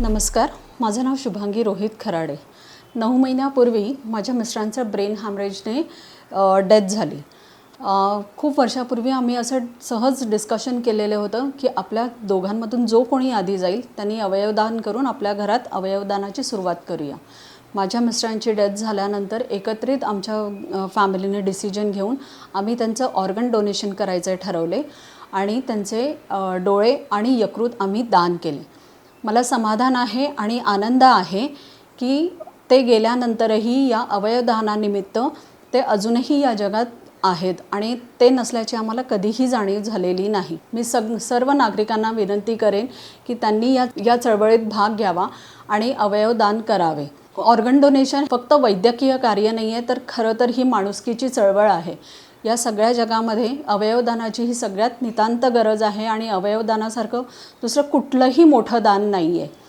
नमस्कार. माझं नाव शुभांगी रोहित खराडे. नऊ महिन्यापूर्वी माझ्या मिस्टरांचं ब्रेन हॅमरेजने डेथ झाली. खूप वर्षापूर्वी आम्ही असं सहज डिस्कशन केलेलं होतं की आपल्या दोघांमधून जो कोणी आधी जाईल त्यांनी अवयवदान करून आपल्या घरात अवयवदानाची सुरुवात करूया. माझ्या मिस्टरांची डेथ झाल्यानंतर एकत्रित आमच्या फॅमिलीने डिसिजन घेऊन आम्ही त्यांचं ऑर्गन डोनेशन करायचं ठरवले आणि त्यांचे डोळे आणि यकृत आम्ही दान केले. मला समाधान आहे आणि आनंद आहे की ते गेल्यानंतरही या अवयवदानानिमित्त ते अजूनही या जगात आहेत आणि ते नसल्याची आम्हाला कधीही जाणीव झालेली नाही. मी सग सर्व नागरिकांना विनंती करेन की त्यांनी या या चळवळीत भाग घ्यावा आणि अवयवदान करावे. ऑर्गन डोनेशन फक्त वैद्यकीय कार्य नाही आहे तर खरं तर ही माणुसकीची चळवळ आहे. या सगळ्या जगामध्ये अवयवदानाची ही सगळ्यात नितांत गरज आहे आणि अवयवदानासारखं दुसरं कुठलंही मोठं दान नाही आहे